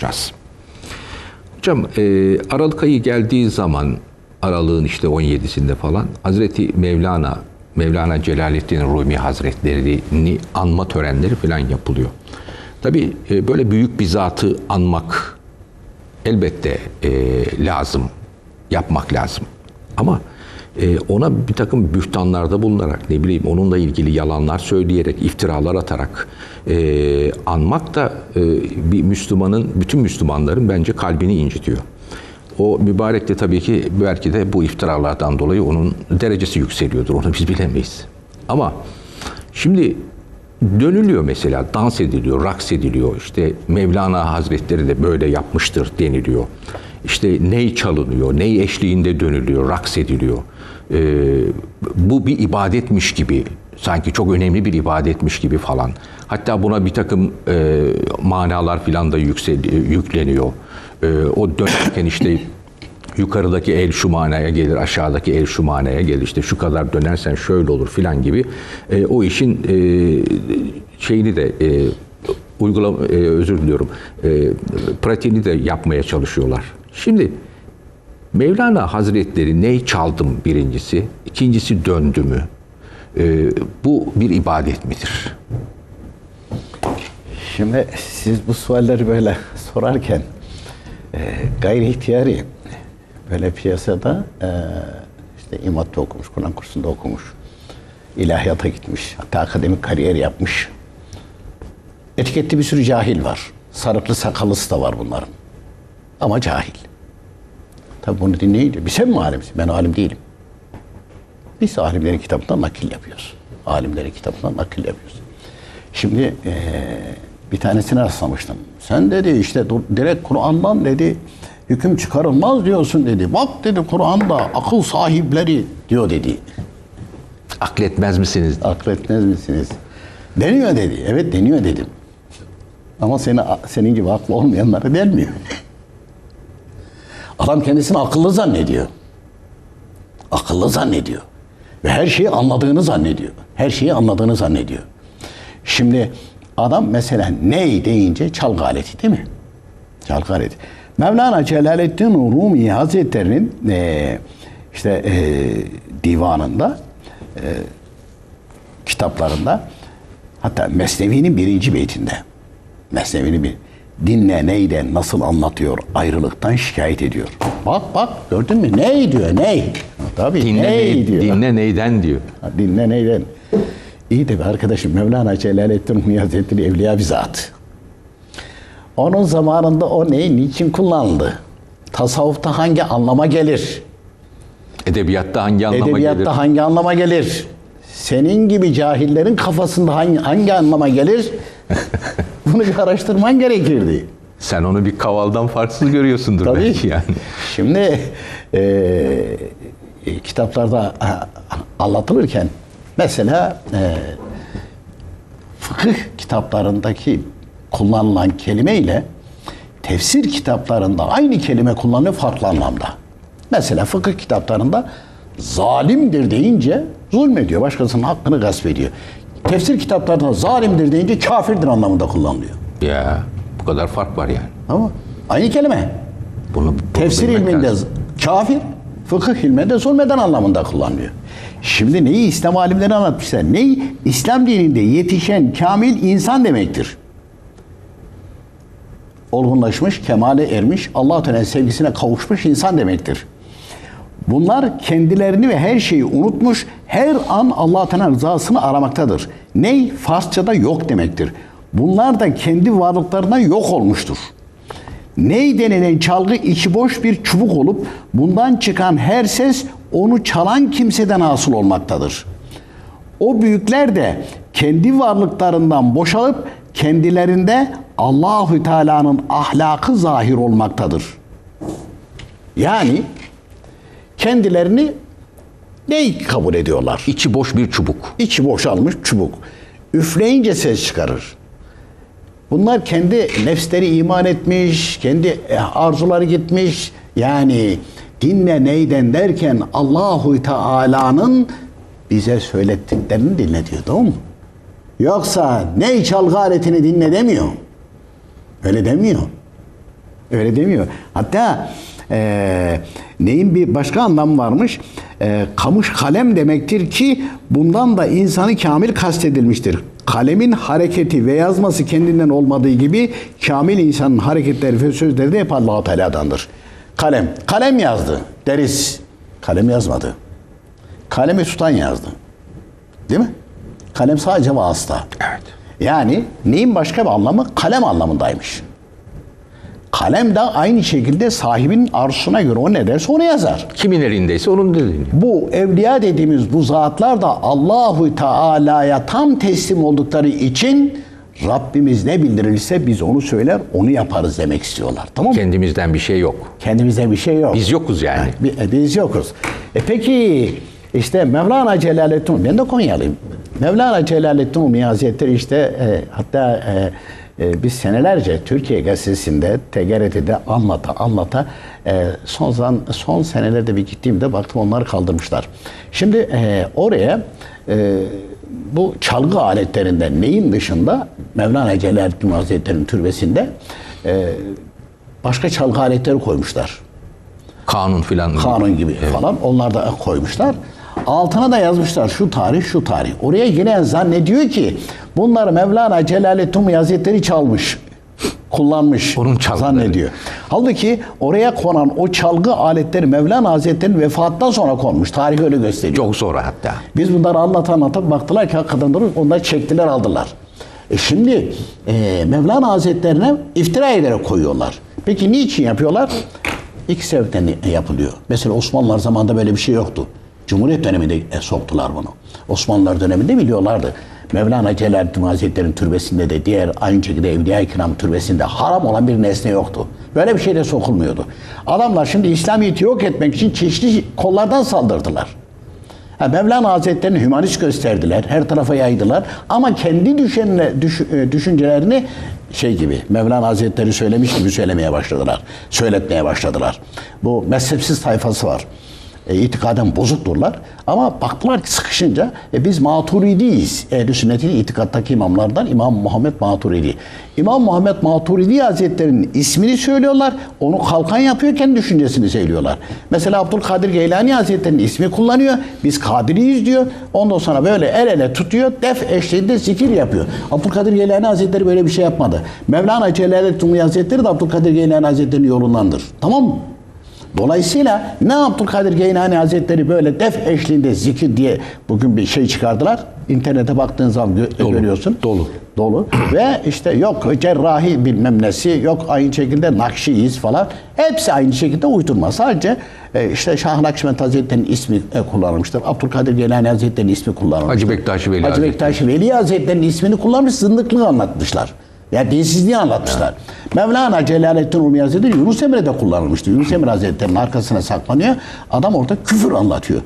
soracağız. Hocam e, Aralık ayı geldiği zaman Aralık'ın işte 17'sinde falan Hazreti Mevlana Mevlana Celaleddin Rumi Hazretleri'ni anma törenleri falan yapılıyor. Tabii e, böyle büyük bir zatı anmak elbette e, lazım, yapmak lazım. Ama ona bir takım bühtanlarda bulunarak, ne bileyim onunla ilgili yalanlar söyleyerek, iftiralar atarak e, anmak da e, bir Müslümanın, bütün Müslümanların bence kalbini incitiyor. O mübarek de tabii ki belki de bu iftiralardan dolayı onun derecesi yükseliyordur. Onu biz bilemeyiz. Ama şimdi dönülüyor mesela, dans ediliyor, raks ediliyor. İşte Mevlana Hazretleri de böyle yapmıştır deniliyor. İşte ney çalınıyor, ney eşliğinde dönülüyor, raks ediliyor. Ee, bu bir ibadetmiş gibi, sanki çok önemli bir ibadetmiş gibi falan. Hatta buna bir takım e, manalar filan da yüksel, yükleniyor. Ee, o dönerken işte yukarıdaki el şu manaya gelir, aşağıdaki el şu manaya gelir. İşte şu kadar dönersen şöyle olur filan gibi. E, o işin e, şeyini de e, uygulama e, özür diliyorum. E, pratiğini de yapmaya çalışıyorlar. Şimdi Mevlana Hazretleri ney çaldım birincisi, ikincisi döndü mü? E, bu bir ibadet midir? Şimdi siz bu sualleri böyle sorarken e, gayri ihtiyari böyle piyasada e, işte İMAT'ta okumuş, Kur'an kursunda okumuş, ilahiyata gitmiş, hatta akademik kariyer yapmış. Etiketli bir sürü cahil var. Sarıklı sakallısı da var bunların. Ama cahil. Tabi bunu dinleyince, bir sen mi alimsin? Ben alim değilim. Biz alimlerin kitabından nakil yapıyoruz. Alimlerin kitabından nakil yapıyoruz. Şimdi eee, bir tanesine rastlamıştım. Sen dedi işte direkt Kur'an'dan dedi hüküm çıkarılmaz diyorsun dedi. Bak dedi Kur'an'da akıl sahipleri diyor dedi. Akletmez misiniz? Akletmez misiniz? Deniyor dedi. Evet deniyor dedim. Ama seni, senin gibi aklı olmayanlara denmiyor. Adam kendisini akıllı zannediyor. Akıllı zannediyor. Ve her şeyi anladığını zannediyor. Her şeyi anladığını zannediyor. Şimdi adam mesela ney deyince çalgı aleti değil mi? Çalgı aleti. Mevlana Celaleddin Rumi Hazretleri'nin eee, işte eee, divanında eee, kitaplarında hatta Mesnevi'nin birinci beytinde Mesnevi'nin bir dinle neyden nasıl anlatıyor ayrılıktan şikayet ediyor. Bak bak gördün mü ney diyor ney. Tabii Dinle, ney ney- diyor. dinle neyden diyor. Ha, Dinle neyden? İyi de arkadaşım Mevlana Celaleddin Hazretleri evliya bir zat. Onun zamanında o ney niçin kullanıldı? Tasavvufta hangi anlama gelir? Edebiyatta hangi anlama Edebiyatta gelir? hangi anlama gelir? Senin gibi cahillerin kafasında hangi, hangi anlama gelir? Bunu bir araştırman gerekirdi. Sen onu bir kavaldan farksız görüyorsundur Tabii. belki yani. Şimdi e, e, kitaplarda a, anlatılırken mesela e, fıkıh kitaplarındaki kullanılan kelime ile tefsir kitaplarında aynı kelime kullanılıyor farklı anlamda. Mesela fıkıh kitaplarında zalimdir deyince zulmediyor. Başkasının hakkını gasp ediyor. Tefsir kitaplarında zalimdir deyince kafirdir anlamında kullanılıyor. Ya bu kadar fark var yani. Ama aynı kelime. Bunu, bunu Tefsir ilminde lazım. kafir, fıkıh ilminde zulmeden anlamında kullanılıyor. Şimdi neyi İslam alimleri anlatmışlar? Neyi İslam dininde yetişen kamil insan demektir. Olgunlaşmış, kemale ermiş, Allah Teala sevgisine kavuşmuş insan demektir. Bunlar kendilerini ve her şeyi unutmuş, her an Allah Teala rızasını aramaktadır. Ney? Farsçada yok demektir. Bunlar da kendi varlıklarına yok olmuştur. Ney denilen çalgı içi boş bir çubuk olup bundan çıkan her ses onu çalan kimseden hasıl olmaktadır. O büyükler de kendi varlıklarından boşalıp kendilerinde Allahü Teala'nın ahlakı zahir olmaktadır. Yani kendilerini ne kabul ediyorlar? İçi boş bir çubuk. İçi boşalmış çubuk. Üfleyince ses çıkarır. Bunlar kendi nefsleri iman etmiş, kendi e, arzuları gitmiş. Yani dinle neyden derken Allahu Teala'nın bize söylettiklerini dinle diyor tamam mı? Yoksa ney çalgı aletini dinle demiyor. Öyle demiyor. Öyle demiyor. Hatta eee, neyin bir başka anlamı varmış? Eee, kamış kalem demektir ki bundan da insanı kamil kastedilmiştir. Kalemin hareketi ve yazması kendinden olmadığı gibi kamil insanın hareketleri ve sözleri de hep Allah-u Teala'dandır. Kalem. Kalem yazdı deriz. Kalem yazmadı. Kalemi tutan yazdı. Değil mi? Kalem sadece vasıta. Evet. Yani neyin başka bir anlamı? Kalem anlamındaymış. Kalem de aynı şekilde sahibinin arzusuna göre o ne derse onu yazar. Kimin elindeyse onun dediğini. Bu evliya dediğimiz bu zatlar da Allahu Teala'ya tam teslim oldukları için Rabbimiz ne bildirirse biz onu söyler, onu yaparız demek istiyorlar. Tamam mı? Kendimizden bir şey yok. Kendimize bir şey yok. Biz yokuz yani. Bi- e, Biz yokuz. E peki işte Mevlana Celaleddin, ben de Konyalıyım. Mevlana Celaleddin Rumi Hazretleri işte e, hatta e, e, biz senelerce Türkiye Gazetesi'nde, TGRT'de anlata anlata e, son zan, son senelerde bir gittiğimde baktım onları kaldırmışlar. Şimdi e, oraya e, bu çalgı aletlerinden neyin dışında Mevlana Celaleddin Hazretleri'nin türbesinde e, başka çalgı aletleri koymuşlar Kanun filan. kanun gibi falan onlar da koymuşlar. Altına da yazmışlar şu tarih şu tarih. Oraya giren zannediyor ki bunları Mevlana Celaleddin Hazretleri çalmış. Kullanmış. Onun çalgıları. zannediyor. Halbuki oraya konan o çalgı aletleri Mevlana Hazretleri'nin vefatından sonra konmuş. Tarih öyle gösteriyor. Çok sonra hatta. Biz bunları anlat anlatıp baktılar ki hakikaten doğru. Onları çektiler aldılar. E şimdi e, Mevlana Hazretlerine iftira ederek koyuyorlar. Peki niçin yapıyorlar? İki sebepten yapılıyor. Mesela Osmanlılar zamanında böyle bir şey yoktu. Cumhuriyet döneminde e, soktular bunu. Osmanlılar döneminde biliyorlardı. Mevlana Celaleddin Hazretleri'nin türbesinde de diğer aynı şekilde Evliya-i Kiram türbesinde haram olan bir nesne yoktu. Böyle bir şey de sokulmuyordu. Adamlar şimdi İslamiyet'i yok etmek için çeşitli kollardan saldırdılar. Ha, Mevlana Hazretleri'ni hümanist gösterdiler, her tarafa yaydılar. Ama kendi düşünle, düş- e, düşüncelerini şey gibi, Mevlana Hazretleri söylemiş gibi söylemeye başladılar. Söyletmeye başladılar. Bu mezhepsiz tayfası var. E, itikaden bozukturlar. Ama baktılar ki sıkışınca e, biz maturidiyiz. Ehl-i sünnetin itikattaki imamlardan İmam Muhammed Maturidi. İmam Muhammed Maturidi Hazretleri'nin ismini söylüyorlar. Onu kalkan yapıyor, kendi düşüncesini söylüyorlar. Mesela Abdülkadir Geylani Hazretleri'nin ismi kullanıyor. Biz Kadiriyiz diyor. Ondan sonra böyle el ele tutuyor. Def eşliğinde zikir yapıyor. Abdülkadir Geylani Hazretleri böyle bir şey yapmadı. Mevlana Celaleddin Hazretleri de Abdülkadir Geylani Hazretleri'nin yolundandır. Tamam mı? Dolayısıyla ne Abdülkadir Geylani Hazretleri böyle def eşliğinde zikir diye bugün bir şey çıkardılar. İnternete baktığın zaman gö- Dolu, görüyorsun. dolu. Dolu. Ve işte yok cerrahi bilmem nesi, yok aynı şekilde Nakşiyiz falan. Hepsi aynı şekilde uydurma. Sadece e, işte Şah Nakşibend Hazretleri'nin ismi e, kullanılmıştır. Abdülkadir Geylani Hazretleri'nin ismi kullanılmıştır. Hacı Bektaş Veli Hacı Hazretleri. Bektaş Veli Hazretleri'nin ismini kullanmış, zındıklığı anlatmışlar. Ya dinsizliği anlatmışlar. Mevlana Celaleddin Rumi Hazretleri Yunus Emre'de kullanılmıştı. Yunus Emre Hazretleri'nin arkasına saklanıyor. Adam orada küfür anlatıyor.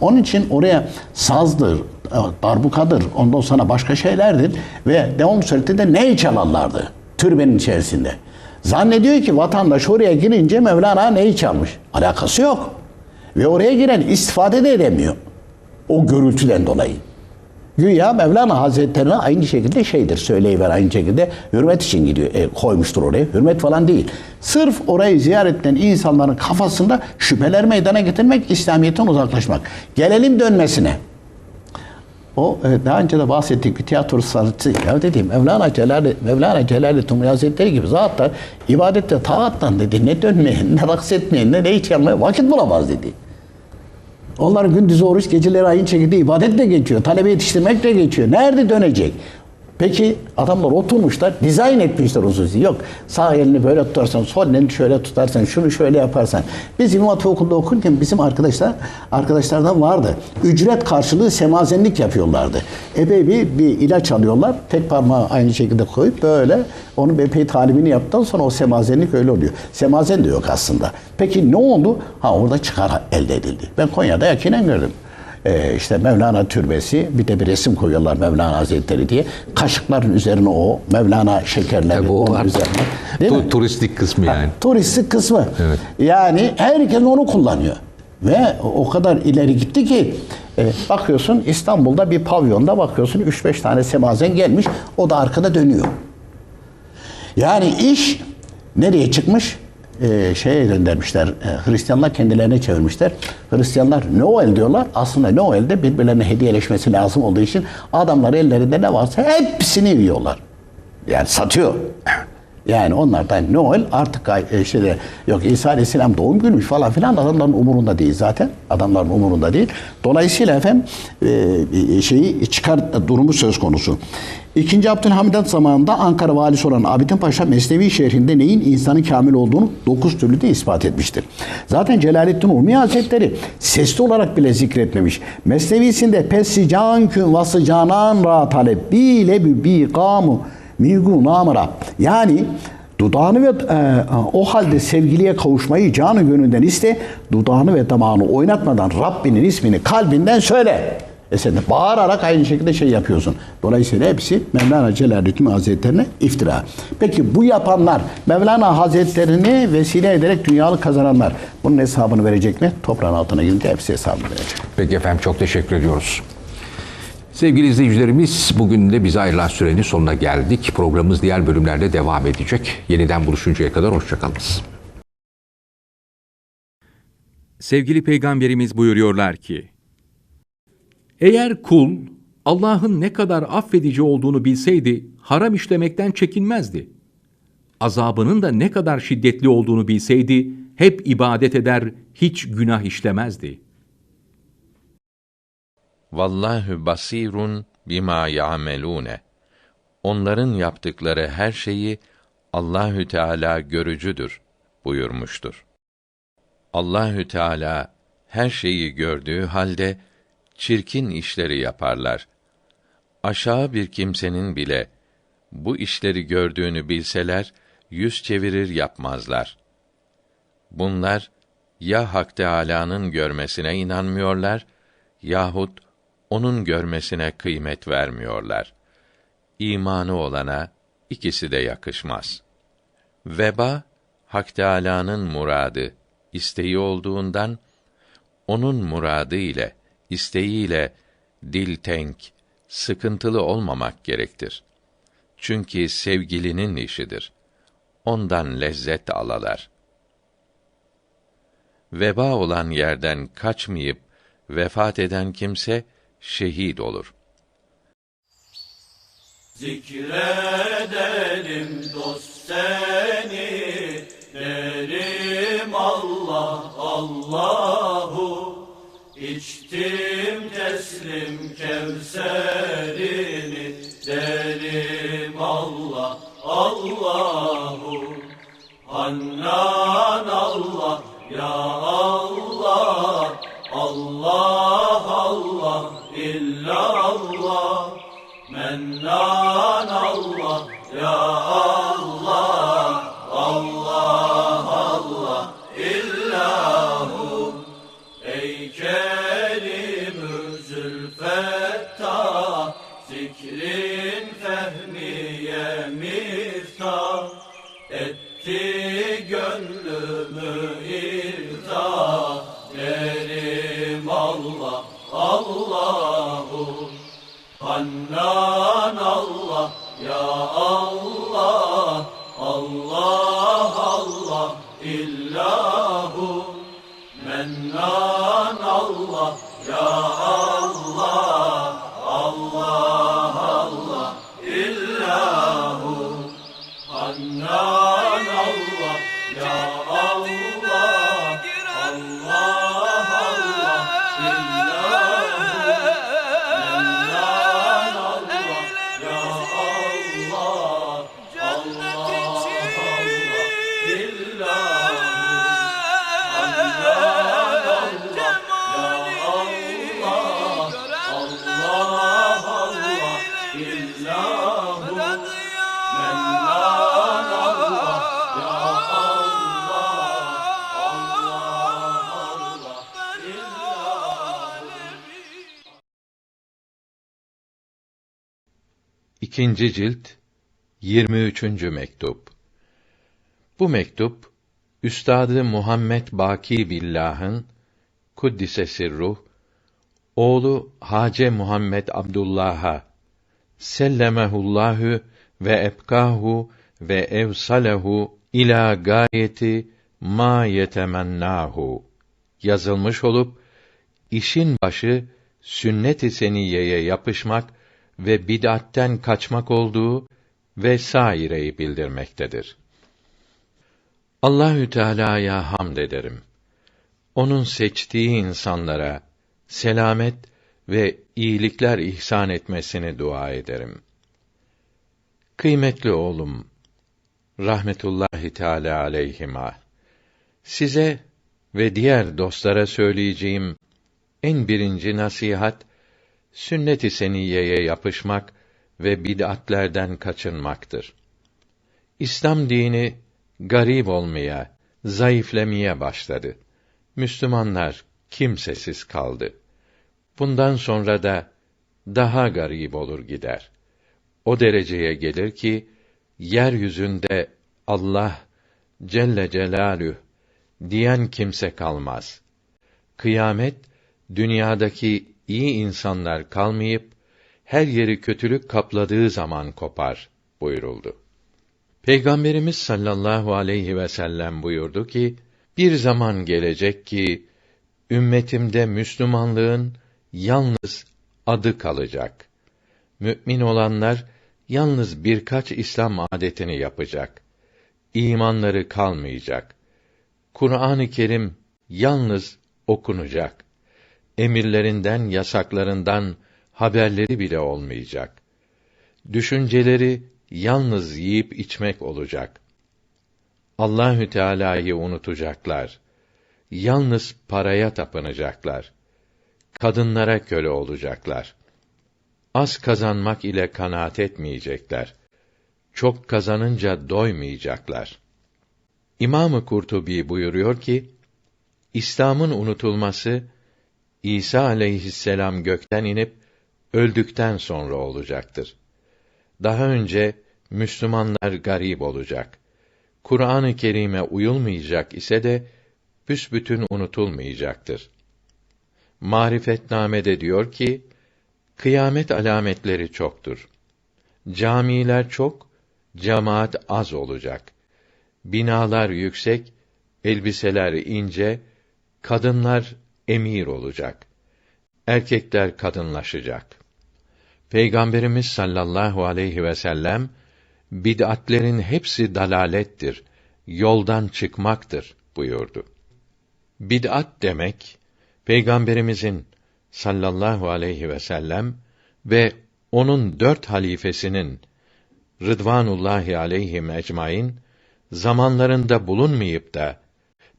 Onun için oraya sazdır, e, darbukadır, ondan sonra başka şeylerdir. Ve devam suretinde ney çalarlardı türbenin içerisinde. Zannediyor ki vatandaş oraya girince Mevlana neyi çalmış? Alakası yok. Ve oraya giren istifade de edemiyor. O gürültüden dolayı. Güya Mevlana Hazretlerine aynı şekilde şeydir söyleyiver aynı şekilde hürmet için gidiyor e, koymuştur oraya hürmet falan değil. Sırf orayı ziyaretten insanların kafasında şüpheler meydana getirmek İslamiyet'ten uzaklaşmak. Gelelim dönmesine. O e, daha önce de bahsettik bir tiyatro sanatçı. Ya dedim Mevlana Celal Mevlana Celaleddin Rumi Hazretleri gibi zatlar ibadette taattan dedi ne dönmeyen, ne raks etmeyen, ne ne çalmaya vakit bulamaz dedi. Onların gündüzü oruç, geceleri aynı şekilde ibadetle geçiyor. Talebe yetiştirmekle geçiyor. Nerede dönecek? Peki adamlar oturmuşlar, dizayn etmişler hususi. Yok sağ elini böyle tutarsan, sol elini şöyle tutarsan, şunu şöyle yaparsan. Biz İmam Hatip Okulu'nda okurken bizim arkadaşlar, arkadaşlardan vardı. Ücret karşılığı semazenlik yapıyorlardı. Epey bir, bir ilaç alıyorlar. Tek parmağı aynı şekilde koyup böyle onun epey talibini yaptıktan sonra o semazenlik öyle oluyor. Semazen de yok aslında. Peki ne oldu? Ha orada çıkar elde edildi. Ben Konya'da yakinen gördüm. Ee, işte Mevlana türbesi bir de bir resim koyuyorlar Mevlana Hazretleri diye. Kaşıkların üzerine o Mevlana şekerleri o onun üzerine. Değil mi? Tu- turistik kısmı yani. Turistik kısmı. Evet. Yani herkes onu kullanıyor. Ve o kadar ileri gitti ki e, bakıyorsun İstanbul'da bir pavyonda bakıyorsun 3-5 tane semazen gelmiş. O da arkada dönüyor. Yani iş nereye çıkmış? Ee, şeye göndermişler. e, Hristiyanlar kendilerine çevirmişler. Hristiyanlar Noel diyorlar. Aslında Noel'de birbirlerine hediyeleşmesi lazım olduğu için adamlar ellerinde ne varsa hepsini yiyorlar. Yani satıyor. Yani onlardan Noel artık gay- e, şeyde yok İsa Aleyhisselam doğum günüymüş falan filan adamların umurunda değil zaten. Adamların umurunda değil. Dolayısıyla efendim e, şeyi çıkar durumu söz konusu. İkinci Abdülhamid zamanında Ankara valisi olan Abidin Paşa Mesnevi şehrinde neyin insanı kamil olduğunu dokuz türlü de ispat etmiştir. Zaten Celaleddin Rumi Hazretleri sesli olarak bile zikretmemiş. Mesnevisinde pesi can kün vası canan ra talep bile bi bi kamu migu namara yani dudağını ve e, o halde sevgiliye kavuşmayı canı gönülden iste dudağını ve damağını oynatmadan Rabbinin ismini kalbinden söyle. E sen de bağırarak aynı şekilde şey yapıyorsun. Dolayısıyla hepsi Mevlana Celaleddin Hazretlerine iftira. Peki bu yapanlar Mevlana Hazretlerini vesile ederek dünyalık kazananlar bunun hesabını verecek mi? Toprağın altına girince hepsi hesabını verecek. Peki efendim çok teşekkür ediyoruz. Sevgili izleyicilerimiz bugün de bize ayrılan sürenin sonuna geldik. Programımız diğer bölümlerde devam edecek. Yeniden buluşuncaya kadar hoşçakalınız. Sevgili Peygamberimiz buyuruyorlar ki, Eğer kul Allah'ın ne kadar affedici olduğunu bilseydi haram işlemekten çekinmezdi. Azabının da ne kadar şiddetli olduğunu bilseydi hep ibadet eder, hiç günah işlemezdi. Vallahu basirun bima ya'melune. Onların yaptıkları her şeyi Allahü Teala görücüdür buyurmuştur. Allahü Teala her şeyi gördüğü halde çirkin işleri yaparlar. Aşağı bir kimsenin bile bu işleri gördüğünü bilseler yüz çevirir yapmazlar. Bunlar ya Hak Teâlâ'nın görmesine inanmıyorlar yahut onun görmesine kıymet vermiyorlar. İmanı olana ikisi de yakışmaz. Veba Hak Teâlâ'nın muradı, isteği olduğundan onun muradı ile, isteğiyle dil tenk, sıkıntılı olmamak gerektir. Çünkü sevgilinin işidir. Ondan lezzet alalar. Veba olan yerden kaçmayıp vefat eden kimse şehit olur. Zikredelim dost seni, derim Allah Allahu. İçtim teslim kevserini, derim Allah Allahu. Hannan Allah, ya Allah, Allah Allah, illa Allah. Mennan Allah, ya Allah, Allah, Allah Allah, illahu. Mennan Allah, İkinci cilt 23. mektup. Bu mektup Üstadı Muhammed Baki Billah'ın kuddise sirruh oğlu Hace Muhammed Abdullah'a sellemehullahu ve ebkahu ve evsalehu ila gayeti ma yetemennahu yazılmış olup işin başı sünnet-i seniyeye yapışmak ve bid'atten kaçmak olduğu ve saireyi bildirmektedir. Allahü Teala'ya hamd ederim. Onun seçtiği insanlara selamet ve iyilikler ihsan etmesini dua ederim. Kıymetli oğlum rahmetullahi teala aleyhima size ve diğer dostlara söyleyeceğim en birinci nasihat sünnet-i seniyeye yapışmak ve bid'atlerden kaçınmaktır. İslam dini garip olmaya, zayıflemeye başladı. Müslümanlar kimsesiz kaldı. Bundan sonra da daha garip olur gider. O dereceye gelir ki yeryüzünde Allah Celle Celalüh diyen kimse kalmaz. Kıyamet dünyadaki iyi insanlar kalmayıp her yeri kötülük kapladığı zaman kopar buyuruldu. Peygamberimiz sallallahu aleyhi ve sellem buyurdu ki, bir zaman gelecek ki ümmetimde Müslümanlığın yalnız adı kalacak. Mümin olanlar yalnız birkaç İslam adetini yapacak. İmanları kalmayacak. Kur'an-ı Kerim yalnız okunacak. Emirlerinden, yasaklarından haberleri bile olmayacak. Düşünceleri yalnız yiyip içmek olacak. Allahü Teala'yı unutacaklar. Yalnız paraya tapınacaklar. Kadınlara köle olacaklar. Az kazanmak ile kanaat etmeyecekler. Çok kazanınca doymayacaklar. İmamı Kurtubi buyuruyor ki, İslam'ın unutulması İsa aleyhisselam gökten inip öldükten sonra olacaktır. Daha önce Müslümanlar garip olacak. Kur'an-ı Kerim'e uyulmayacak ise de büsbütün unutulmayacaktır. Marifetname'de diyor ki, kıyamet alametleri çoktur. Camiler çok, cemaat az olacak. Binalar yüksek, elbiseler ince, kadınlar emir olacak. Erkekler kadınlaşacak. Peygamberimiz sallallahu aleyhi ve sellem bid'atlerin hepsi dalalettir, yoldan çıkmaktır buyurdu. Bid'at demek Peygamberimizin sallallahu aleyhi ve sellem ve onun dört halifesinin Rıdvanullahi aleyhim ecmaîn zamanlarında bulunmayıp da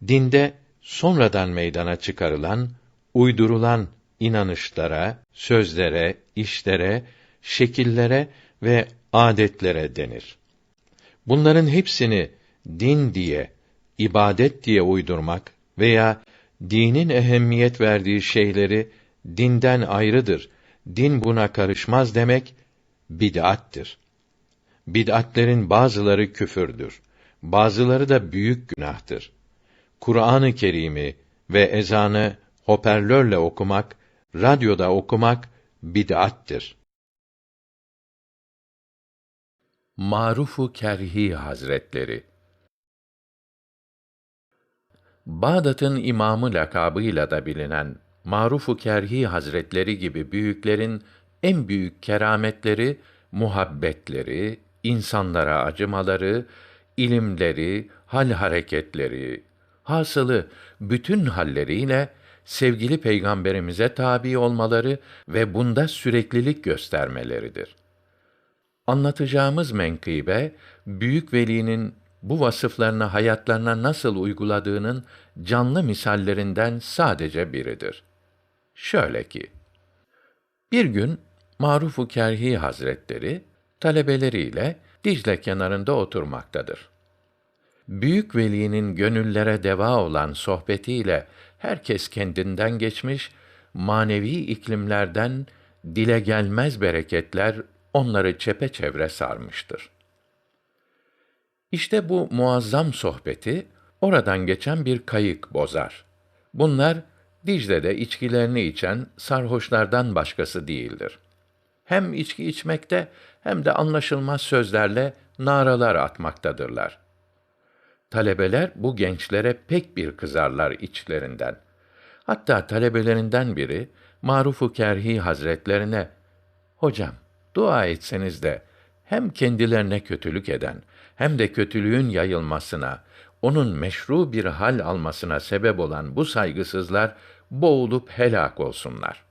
dinde sonradan meydana çıkarılan, uydurulan inanışlara, sözlere, işlere, şekillere ve adetlere denir. Bunların hepsini din diye, ibadet diye uydurmak veya dinin ehemmiyet verdiği şeyleri dinden ayrıdır, din buna karışmaz demek bid'attir. Bid'atlerin bazıları küfürdür, bazıları da büyük günahtır. Kur'an-ı Kerim'i ve ezanı hoparlörle okumak, radyoda okumak bid'attir. Marufu Kerhi Hazretleri Bağdat'ın imamı lakabıyla da bilinen Marufu Kerhi Hazretleri gibi büyüklerin en büyük kerametleri muhabbetleri, insanlara acımaları, ilimleri, hal hareketleri, hasılı bütün halleriyle sevgili peygamberimize tabi olmaları ve bunda süreklilik göstermeleridir. Anlatacağımız menkıbe büyük velinin bu vasıflarını hayatlarına nasıl uyguladığının canlı misallerinden sadece biridir. Şöyle ki, bir gün Marufu Kerhi Hazretleri talebeleriyle Dicle kenarında oturmaktadır. Büyük velinin gönüllere deva olan sohbetiyle herkes kendinden geçmiş, manevi iklimlerden dile gelmez bereketler onları çepeçevre sarmıştır. İşte bu muazzam sohbeti oradan geçen bir kayık bozar. Bunlar Dicle'de içkilerini içen sarhoşlardan başkası değildir. Hem içki içmekte hem de anlaşılmaz sözlerle naralar atmaktadırlar. Talebeler bu gençlere pek bir kızarlar içlerinden. Hatta talebelerinden biri Maruf-u Kerhi Hazretlerine Hocam, dua etseniz de hem kendilerine kötülük eden hem de kötülüğün yayılmasına, onun meşru bir hal almasına sebep olan bu saygısızlar boğulup helak olsunlar.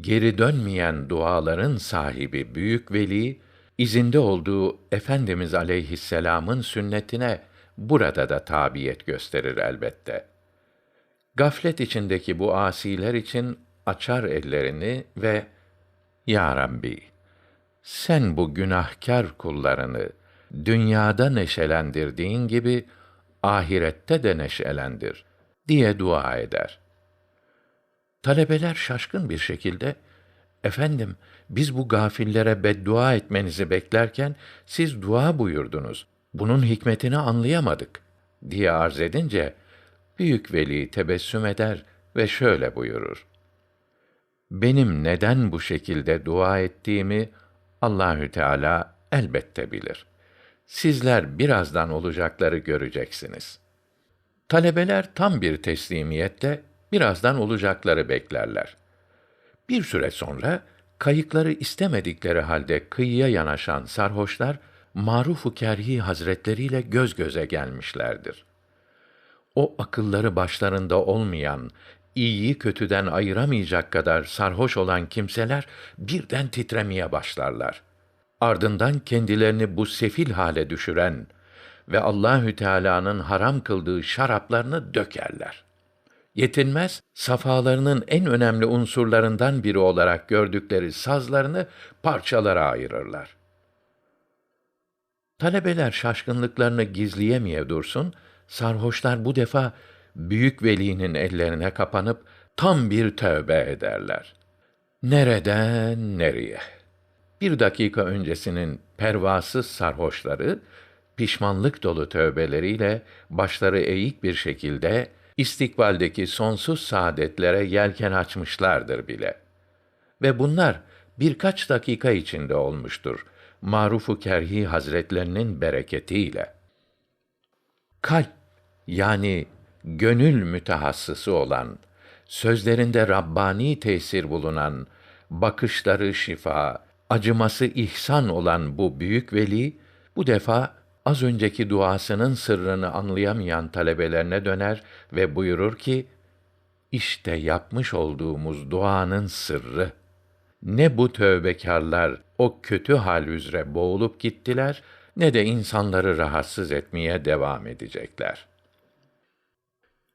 Geri dönmeyen duaların sahibi büyük veli izinde olduğu Efendimiz aleyhisselam'ın sünnetine burada da tabiyet gösterir elbette. Gaflet içindeki bu asiler için açar ellerini ve Ya Rabbi, sen bu günahkar kullarını dünyada neşelendirdiğin gibi ahirette de neşelendir diye dua eder. Talebeler şaşkın bir şekilde Efendim, biz bu gafillere beddua etmenizi beklerken siz dua buyurdunuz. Bunun hikmetini anlayamadık diye arz edince büyük veli tebessüm eder ve şöyle buyurur. Benim neden bu şekilde dua ettiğimi Allahü Teala elbette bilir. Sizler birazdan olacakları göreceksiniz. Talebeler tam bir teslimiyetle birazdan olacakları beklerler. Bir süre sonra kayıkları istemedikleri halde kıyıya yanaşan sarhoşlar Maruf-u Kerhi Hazretleriyle göz göze gelmişlerdir. O akılları başlarında olmayan, iyiyi kötüden ayıramayacak kadar sarhoş olan kimseler birden titremeye başlarlar. Ardından kendilerini bu sefil hale düşüren ve Allahü Teala'nın haram kıldığı şaraplarını dökerler. Yetinmez, safalarının en önemli unsurlarından biri olarak gördükleri sazlarını parçalara ayırırlar. Talebeler şaşkınlıklarını gizleyemeye dursun, sarhoşlar bu defa büyük velinin ellerine kapanıp tam bir tövbe ederler. Nereden nereye? Bir dakika öncesinin pervasız sarhoşları, pişmanlık dolu tövbeleriyle başları eğik bir şekilde istikbaldeki sonsuz saadetlere yelken açmışlardır bile. Ve bunlar birkaç dakika içinde olmuştur. Marufu Kerhi Hazretlerinin bereketiyle. Kalp yani gönül mütehassısı olan, sözlerinde rabbani tesir bulunan, bakışları şifa, acıması ihsan olan bu büyük veli bu defa az önceki duasının sırrını anlayamayan talebelerine döner ve buyurur ki, işte yapmış olduğumuz duanın sırrı. Ne bu tövbekarlar o kötü hal üzere boğulup gittiler, ne de insanları rahatsız etmeye devam edecekler.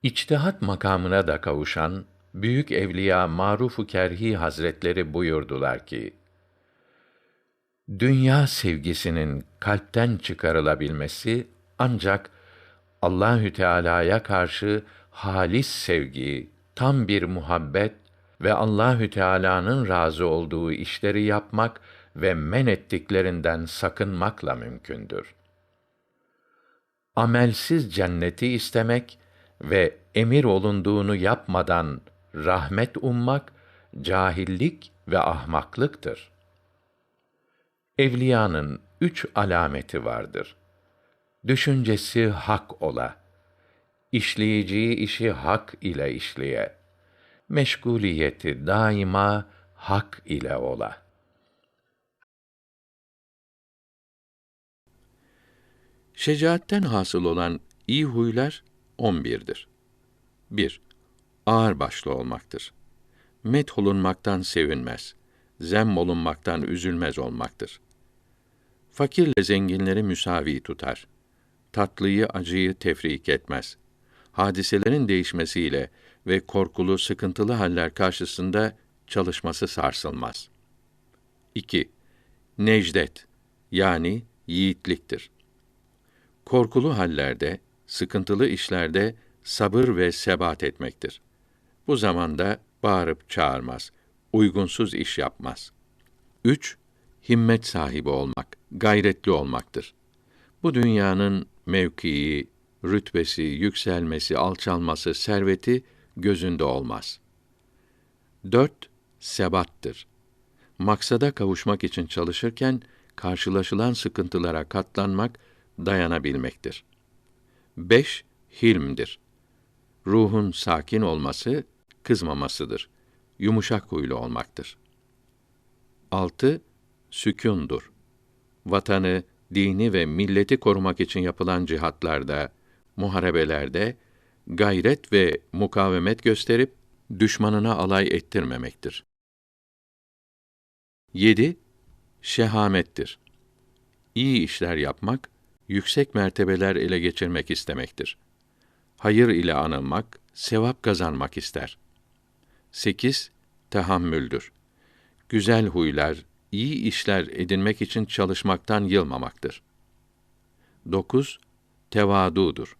İçtihat makamına da kavuşan büyük evliya Maruf-u Kerhi Hazretleri buyurdular ki: Dünya sevgisinin kalpten çıkarılabilmesi ancak Allahü Teala'ya karşı halis sevgi, tam bir muhabbet ve Allahü Teala'nın razı olduğu işleri yapmak ve men ettiklerinden sakınmakla mümkündür. Amelsiz cenneti istemek ve emir olunduğunu yapmadan rahmet ummak cahillik ve ahmaklıktır. Evliyanın üç alameti vardır. Düşüncesi hak ola, işleyeceği işi hak ile işleye, meşguliyeti daima hak ile ola. Şecaatten hasıl olan iyi huylar 11'dir. 1. Ağır başlı olmaktır. Met olunmaktan sevinmez. Zem olunmaktan üzülmez olmaktır. Fakirle zenginleri müsavi tutar. Tatlıyı acıyı tefrik etmez. Hadiselerin değişmesiyle ve korkulu sıkıntılı haller karşısında çalışması sarsılmaz. 2. Necdet yani yiğitliktir. Korkulu hallerde, sıkıntılı işlerde sabır ve sebat etmektir. Bu zamanda bağırıp çağırmaz, uygunsuz iş yapmaz. 3. Himmet sahibi olmak, gayretli olmaktır. Bu dünyanın mevkii, rütbesi, yükselmesi, alçalması, serveti gözünde olmaz. 4. Sebattır. Maksada kavuşmak için çalışırken karşılaşılan sıkıntılara katlanmak, dayanabilmektir. 5. Hilmdir. Ruhun sakin olması, kızmamasıdır. Yumuşak huylu olmaktır. 6. Sükûndur. Vatanı, dini ve milleti korumak için yapılan cihatlarda, muharebelerde gayret ve mukavemet gösterip düşmanına alay ettirmemektir. 7. Şehamettir. İyi işler yapmak, yüksek mertebeler ele geçirmek istemektir. Hayır ile anılmak, sevap kazanmak ister. 8. Tahammüldür. Güzel huylar, iyi işler edinmek için çalışmaktan yılmamaktır. 9. Tevadudur.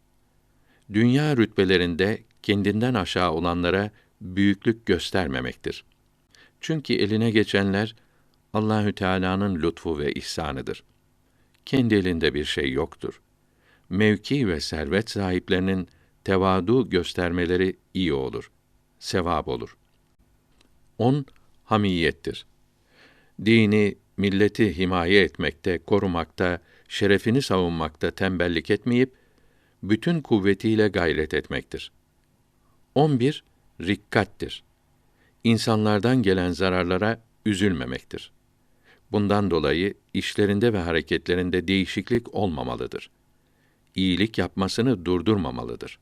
Dünya rütbelerinde kendinden aşağı olanlara büyüklük göstermemektir. Çünkü eline geçenler Allahü Teala'nın lütfu ve ihsanıdır. Kendi elinde bir şey yoktur. Mevki ve servet sahiplerinin tevadu göstermeleri iyi olur. Sevap olur. 10. Hamiyettir. Dini, milleti himaye etmekte, korumakta, şerefini savunmakta tembellik etmeyip, bütün kuvvetiyle gayret etmektir. 11. Rikkattir. İnsanlardan gelen zararlara üzülmemektir. Bundan dolayı işlerinde ve hareketlerinde değişiklik olmamalıdır. İyilik yapmasını durdurmamalıdır.